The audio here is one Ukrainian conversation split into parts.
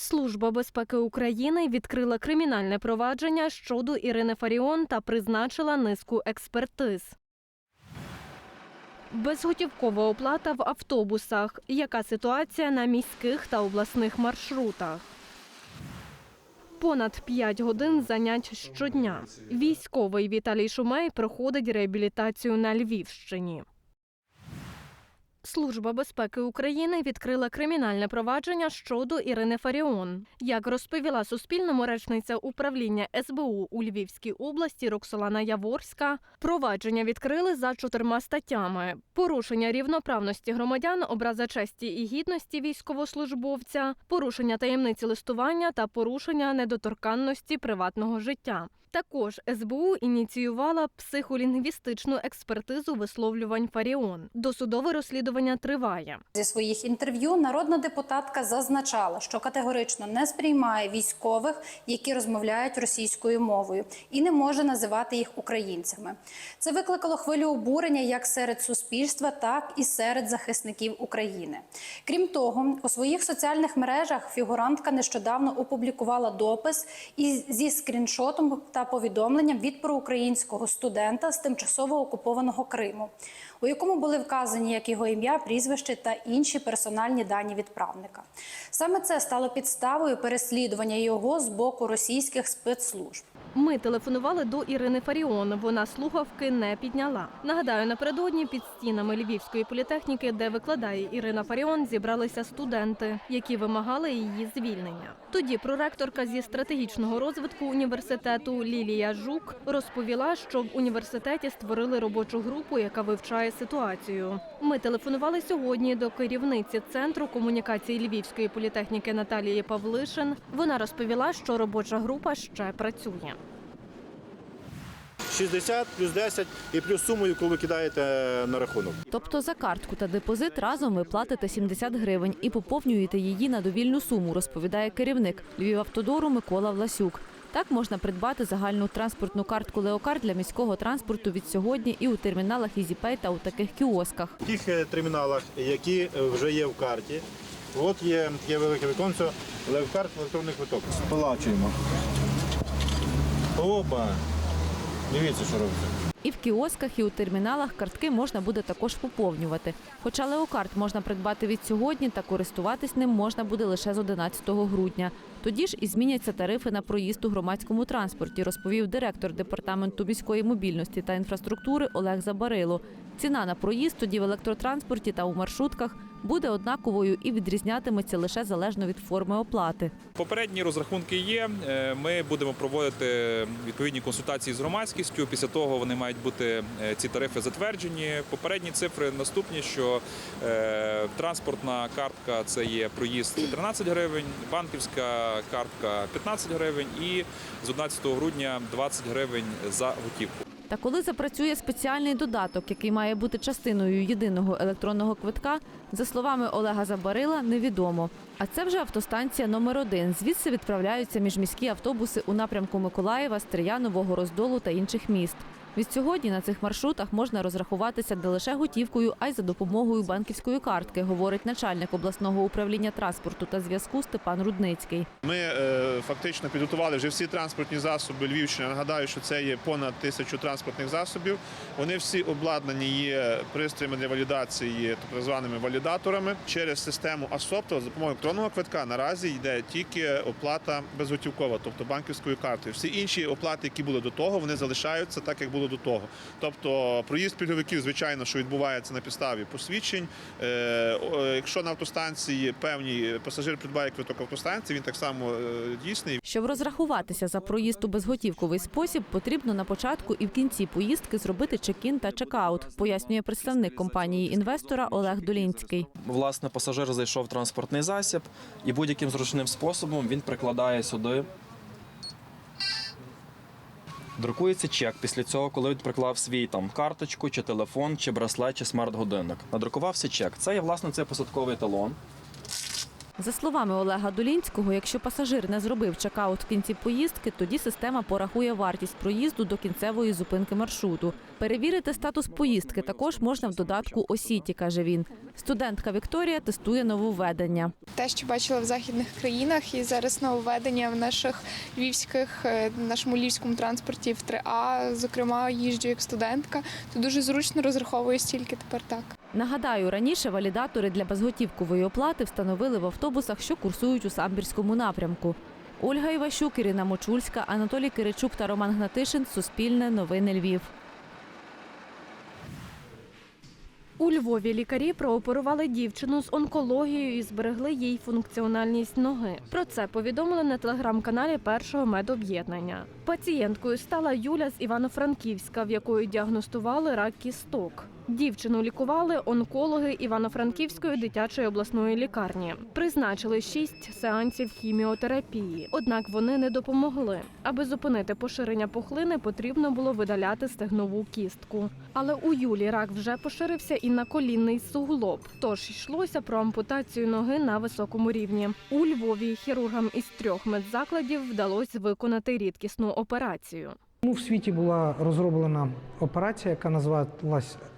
Служба безпеки України відкрила кримінальне провадження щодо Ірини Фаріон та призначила низку експертиз. Безготівкова оплата в автобусах. Яка ситуація на міських та обласних маршрутах? Понад 5 годин занять щодня. Військовий Віталій Шумей проходить реабілітацію на Львівщині. Служба безпеки України відкрила кримінальне провадження щодо Ірини Фаріон. Як розповіла Суспільному речниця управління СБУ у Львівській області Роксолана Яворська, провадження відкрили за чотирма статтями: порушення рівноправності громадян, образа честі і гідності військовослужбовця, порушення таємниці листування та порушення недоторканності приватного життя. Також СБУ ініціювала психолінгвістичну експертизу висловлювань Фаріон. Досудове розслідування триває. Зі своїх інтерв'ю народна депутатка зазначала, що категорично не сприймає військових, які розмовляють російською мовою, і не може називати їх українцями. Це викликало хвилю обурення як серед суспільства, так і серед захисників України. Крім того, у своїх соціальних мережах фігурантка нещодавно опублікувала допис із зі скріншотом та повідомленням від проукраїнського студента з тимчасово окупованого Криму, у якому були вказані як його ім'я, прізвище та інші персональні дані відправника. Саме це стало підставою переслідування його з боку російських спецслужб. Ми телефонували до Ірини Фаріон. Вона слухавки не підняла. Нагадаю, напередодні під стінами Львівської політехніки, де викладає Ірина Фаріон, зібралися студенти, які вимагали її звільнення. Тоді проректорка зі стратегічного розвитку університету Лілія Жук розповіла, що в університеті створили робочу групу, яка вивчає ситуацію. Ми телефонували сьогодні до керівниці центру комунікації Львівської політехніки Наталії Павлишин. Вона розповіла, що робоча група ще працює. 60 плюс 10 і плюс суму, яку ви кидаєте на рахунок. Тобто за картку та депозит разом ви платите 70 гривень і поповнюєте її на довільну суму, розповідає керівник Львівавтодору Микола Власюк. Так можна придбати загальну транспортну картку Леокарт для міського транспорту від сьогодні і у терміналах «Ізіпей» та у таких кіосках. В тих е, терміналах, які е, вже є в карті, от є є велике віконце, левкарт електронний квиток. Сплачуємо. Опа! Дивіться, що робиться. І в кіосках, і у терміналах картки можна буде також поповнювати. Хоча леокарт можна придбати від сьогодні, та користуватись ним можна буде лише з 11 грудня. Тоді ж і зміняться тарифи на проїзд у громадському транспорті, розповів директор департаменту міської мобільності та інфраструктури Олег Забарило. Ціна на проїзд тоді в електротранспорті та у маршрутках буде однаковою і відрізнятиметься лише залежно від форми оплати. Попередні розрахунки є. Е, Ми будемо проводити відповідні консультації з громадськістю. Після того вони мають бути е, ці тарифи затверджені. Попередні цифри наступні, що е, транспортна картка це є проїзд 13 гривень, банківська картка 15 гривень і з 11 грудня 20 гривень за готівку. Та коли запрацює спеціальний додаток, який має бути частиною єдиного електронного квитка, за словами Олега Забарила, невідомо. А це вже автостанція номер один. Звідси відправляються міжміські автобуси у напрямку Миколаєва, Стрия, Нового Роздолу та інших міст. Від сьогодні на цих маршрутах можна розрахуватися не лише готівкою, а й за допомогою банківської картки, говорить начальник обласного управління транспорту та зв'язку Степан Рудницький. Ми е, фактично підготували вже всі транспортні засоби Львівщини. Нагадаю, що це є понад тисячу транспортних засобів. Вони всі обладнані є пристроями для валідації, так званими валідаторами. Через систему АСОПТО за допомогою електронного квитка наразі йде тільки оплата безготівкова, тобто банківською картою. Всі інші оплати, які були до того, вони залишаються так, як було до того. Тобто проїзд пільговиків, звичайно, що відбувається на підставі посвідчень. Е, Якщо на автостанції певні пасажир придбає квиток автостанції, він так само е, дійсний. Щоб розрахуватися за проїзд у безготівковий спосіб, потрібно на початку і в кінці поїздки зробити чек-ін та чек-аут, пояснює представник компанії інвестора Олег Долінський. Власне, пасажир зайшов в транспортний засіб і будь-яким зручним способом він прикладає сюди. Друкується чек після цього, коли він приклав свій там карточку, чи телефон, чи браслет, чи смарт-годинник. Надрукувався чек. Це є власне цей посадковий талон. За словами Олега Долінського, якщо пасажир не зробив чекаут в кінці поїздки, тоді система порахує вартість проїзду до кінцевої зупинки маршруту. Перевірити статус поїздки також можна в додатку Осіті, каже він. Студентка Вікторія тестує нововведення. те, що бачила в західних країнах, і зараз нововведення в наших львівських, е, нашому львівському транспорті в 3А, зокрема, їжджу як студентка, то дуже зручно розраховую стільки тепер так. Нагадаю, раніше валідатори для безготівкової оплати встановили в автобусах, що курсують у самбірському напрямку. Ольга Іващук, Ірина Мочульська, Анатолій Киричук та Роман Гнатишин. Суспільне новини Львів. У Львові лікарі прооперували дівчину з онкологією і зберегли їй функціональність ноги. Про це повідомили на телеграм-каналі першого медоб'єднання. Пацієнткою стала Юля з Івано-Франківська, в якої діагностували рак кісток. Дівчину лікували онкологи Івано-Франківської дитячої обласної лікарні. Призначили шість сеансів хіміотерапії. Однак вони не допомогли. Аби зупинити поширення пухлини, потрібно було видаляти стегнову кістку. Але у Юлі рак вже поширився і на колінний суглоб. Тож йшлося про ампутацію ноги на високому рівні. У Львові хірургам із трьох медзакладів вдалося виконати рідкісну операцію. Ну, в світі була розроблена операція, яка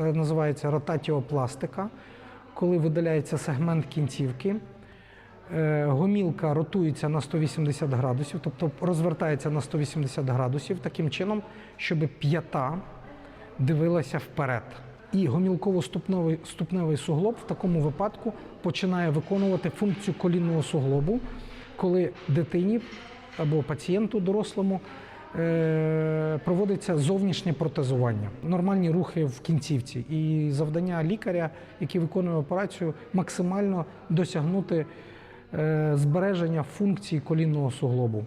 е, називається ротатіопластика, коли видаляється сегмент кінцівки. Е, Гомілка ротується на 180 градусів, тобто розвертається на 180 градусів таким чином, щоб п'ята дивилася вперед. І гомілково-ступневий ступневий суглоб в такому випадку починає виконувати функцію колінного суглобу, коли дитині або пацієнту дорослому проводиться зовнішнє протезування, нормальні рухи в кінцівці. І завдання лікаря, який виконує операцію, максимально досягнути е, збереження функції колінного суглобу.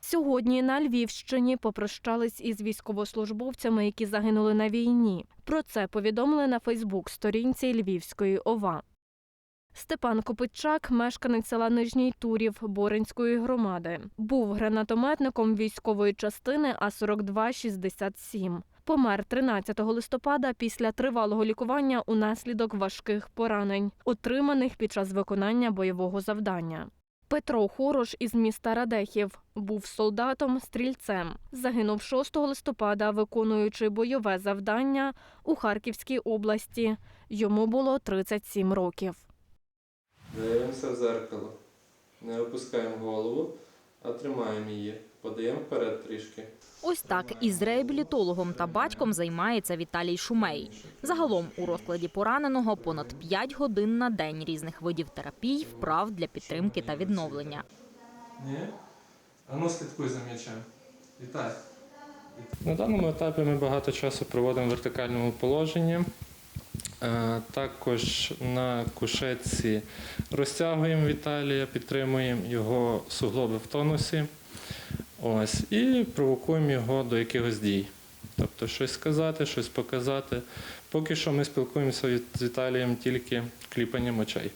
Сьогодні на Львівщині попрощались із військовослужбовцями, які загинули на війні. Про це повідомили на Фейсбук-сторінці Львівської ОВА. Степан Копитчак, мешканець села Нижній Турів Боринської громади, був гранатометником військової частини А-4267. Помер 13 листопада після тривалого лікування унаслідок важких поранень, отриманих під час виконання бойового завдання. Петро Хорош із міста Радехів був солдатом стрільцем. Загинув 6 листопада, виконуючи бойове завдання у Харківській області. Йому було 37 років. Дивимося в зеркало. Не опускаємо голову, а тримаємо її. Подаємо вперед трішки. Ось так із реабілітологом та батьком займається Віталій Шумей. Загалом у розкладі пораненого понад 5 годин на день різних видів терапій, вправ для підтримки та відновлення. Ні? А ну слідкуй за м'ячем. Вітай. На даному етапі ми багато часу проводимо в вертикальному положенні. Е, Також на кушетці розтягуємо Віталія, підтримуємо його суглоби в тонусі. Ось, і провокуємо його до якихось дій. Тобто щось сказати, щось показати. Поки що ми спілкуємося з Віталієм тільки кліпанням очей.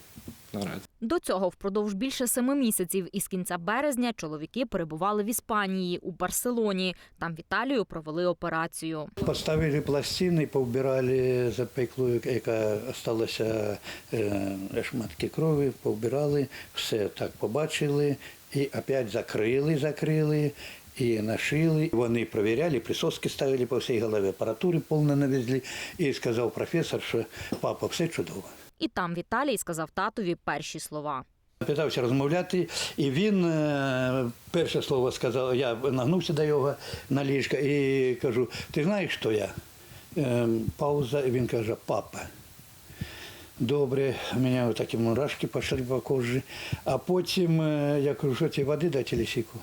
Наразі. До цього впродовж більше семи місяців із кінця березня чоловіки перебували в Іспанії у Барселоні. Там Віталію провели операцію. Поставили пластини, повбирали запеклу, яка залишилася е, шматки крові, повбирали, все так побачили і опять закрили, закрили. І нашили. Вони перевіряли, присоски ставили по всій голові, апаратури повно навезли. І сказав професор, що папа, все чудово. І там Віталій сказав татові перші слова. Питався розмовляти, і він е, перше слово сказав, я нагнувся до його на ліжка і кажу, ти знаєш, хто я? Е, пауза, і він каже, папа. Добре, у мене такі мурашки пішли по кожі. А потім е, я кажу, що ті води дати лісіку?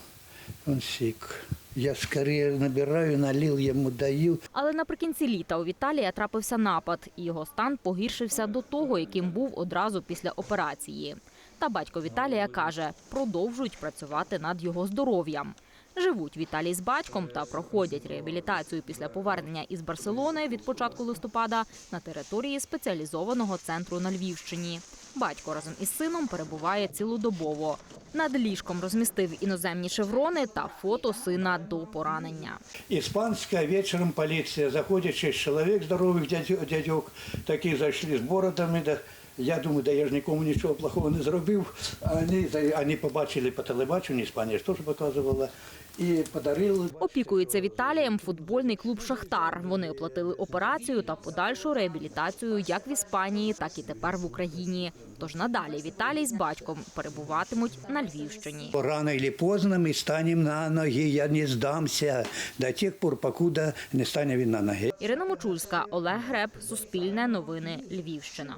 Він сік. Я скоріше набираю, налив йому даю. Але наприкінці літа у Віталія трапився напад, і його стан погіршився до того, яким був одразу після операції. Та батько Віталія каже, продовжують працювати над його здоров'ям. Живуть Віталій з батьком та проходять реабілітацію після повернення із Барселони від початку листопада на території спеціалізованого центру на Львівщині. Батько разом із сином перебуває цілодобово. Над ліжком розмістив іноземні шеврони та фото сина до поранення. Испанская, вечером полиция. Заходит шесть человек, здоровых дядё- дядек, такие зашли с бородами, да, Я думаю, да я ж нікому нічого плохого не зробив. Вони, вони побачили по телебаченню, Іспанія ж теж показувала, і подарили. Опікується Віталієм футбольний клуб Шахтар. Вони оплатили операцію та подальшу реабілітацію як в Іспанії, так і тепер в Україні. Тож надалі Віталій з батьком перебуватимуть на Львівщині. Рано или поздно ми станемо на ноги, я не здамся до тих пор, покуда не стане він на ноги. Ірина Мочульська, Олег Греб, Суспільне новини, Львівщина.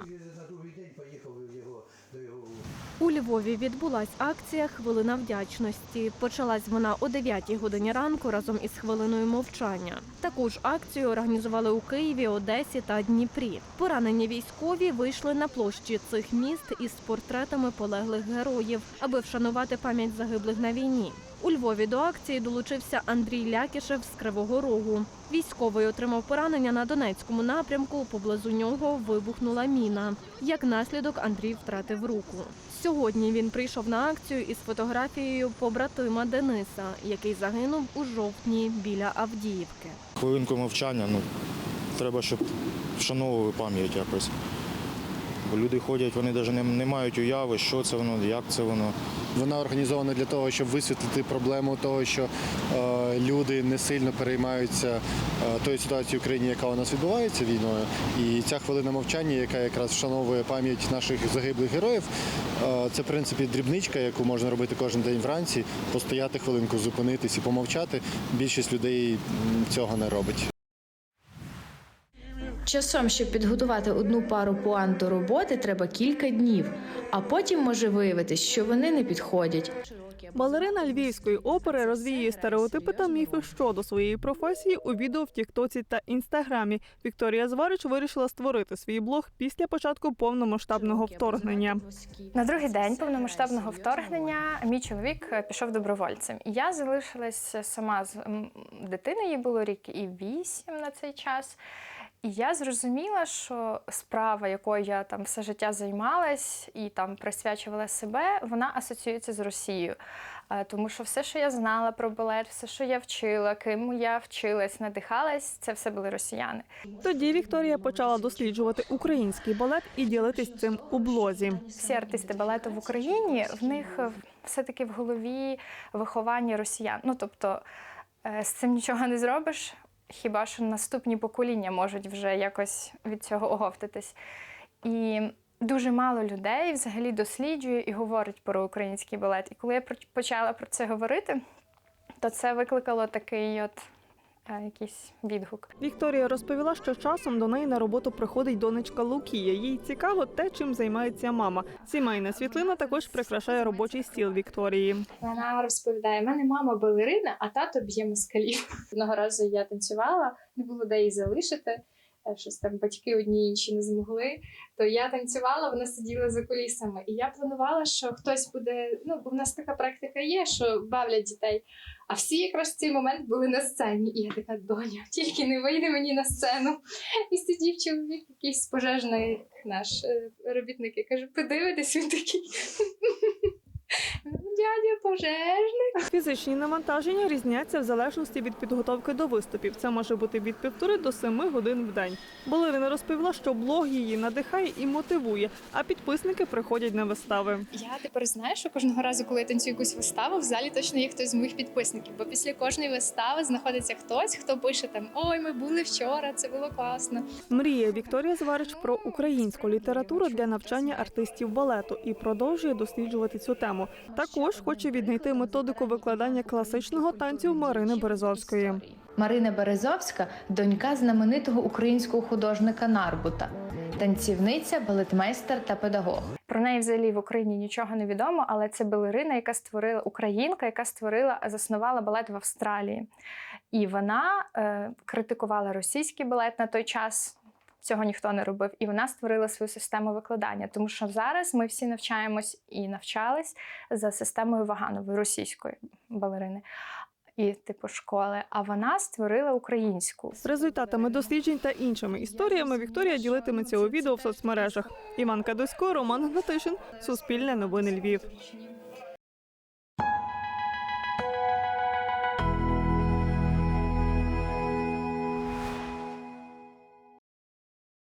У Львові відбулась акція Хвилина вдячності. Почалась вона о 9 годині ранку разом із хвилиною мовчання. Таку ж акцію організували у Києві, Одесі та Дніпрі. Поранені військові вийшли на площі цих міст із портретами полеглих героїв, аби вшанувати пам'ять загиблих на війні. У Львові до акції долучився Андрій Лякішев з Кривого Рогу. Військовий отримав поранення на Донецькому напрямку. Поблизу нього вибухнула міна. Як наслідок Андрій втратив руку. Сьогодні він прийшов на акцію із фотографією побратима Дениса, який загинув у жовтні біля Авдіївки. Хвилинку мовчання, ну треба, щоб вшановували пам'ять якось. Бо люди ходять, вони навіть не, не мають уяви, що це воно, як це воно. Вона організована для того, щоб висвітлити проблему того, що е, люди не сильно переймаються е, тою ситуацією в Україні, яка у нас відбувається війною. І ця хвилина мовчання, яка якраз вшановує пам'ять наших загиблих героїв, е, це в принципі дрібничка, яку можна робити кожен день вранці, постояти хвилинку, зупинитись і помовчати. Більшість людей цього не робить. Часом, щоб підготувати одну пару пуант до роботи, треба кілька днів, а потім може виявитись, що вони не підходять. Балерина львівської опери розвіює стереотипи та міфи щодо своєї професії у відео в Тіктоці та Інстаграмі. Вікторія Зварич вирішила створити свій блог після початку повномасштабного вторгнення. На другий день повномасштабного вторгнення мій чоловік е, пішов добровольцем. Я залишилась сама з м, дитиною, їй було рік і вісім на цей час. І я зрозуміла, що справа, якою я там все життя займалась і там присвячувала себе, вона асоціюється з Росією. Тому що все, що я знала про балет, все, що я вчила, ким я вчилась, надихалась, це все були росіяни. Тоді Вікторія почала досліджувати український балет і ділитись цим у блозі. Всі артисти балету в Україні в них е, все-таки в голові виховання росіян. Ну тобто е, з цим нічого не зробиш. Хіба що наступні покоління можуть вже якось від цього оговтатись. І дуже мало людей взагалі досліджує і говорить про український балет. І коли я почала про це говорити, то це викликало такий от якийсь відгук. Вікторія розповіла, що часом до неї на роботу приходить донечка Лукія. Їй цікаво те, чим займається мама. Сімейна світлина також прикрашає робочий стіл Вікторії. Вона розповідає: мене мама балерина, а тато б'є москалів. Одного разу я танцювала, не було де її залишити. е, Щось там батьки одні інші не змогли. То я танцювала, вона сиділа за кулісами. І я планувала, що хтось буде. Ну, бо в нас така практика є, що бавлять дітей. А всі якраз в цей момент були на сцені. І я така доня, тільки не вийде мені на сцену. І сидів чоловік, якийсь пожежний наш е, робітник. Я кажу, подивитись, він такий. Дядя пожежник. Фізичні навантаження різняться в залежності від підготовки до виступів. Це може бути від півтори до семи годин в день. Балерина розповіла, що блог її надихає і мотивує, а підписники приходять на вистави. Я тепер знаю, що кожного разу, коли я танцюю якусь виставу, в залі точно є хтось з моїх підписників. Бо після кожної вистави знаходиться хтось, хто пише там Ой, ми були вчора, це було класно. Мріє Вікторія Зварич про українську літературу для навчання артистів балету і продовжує досліджувати цю тему. Також хоче віднайти методику викладання класичного танцю Марини Березовської. Марина Березовська донька знаменитого українського художника Нарбута, танцівниця, балетмейстер та педагог. Про неї взагалі в Україні нічого не відомо, але це балерина, яка створила українка, яка створила, заснувала балет в Австралії. І вона е, критикувала російський балет на той час. Цього ніхто не робив, і вона створила свою систему викладання. Тому що зараз ми всі навчаємось і навчались за системою Ваганової російської балерини і типу школи. А вона створила українську. З результатами досліджень та іншими історіями Вікторія ділитиметься у відео в соцмережах. Іван Кадосько, Роман Гнатишин, Суспільне новини Львів.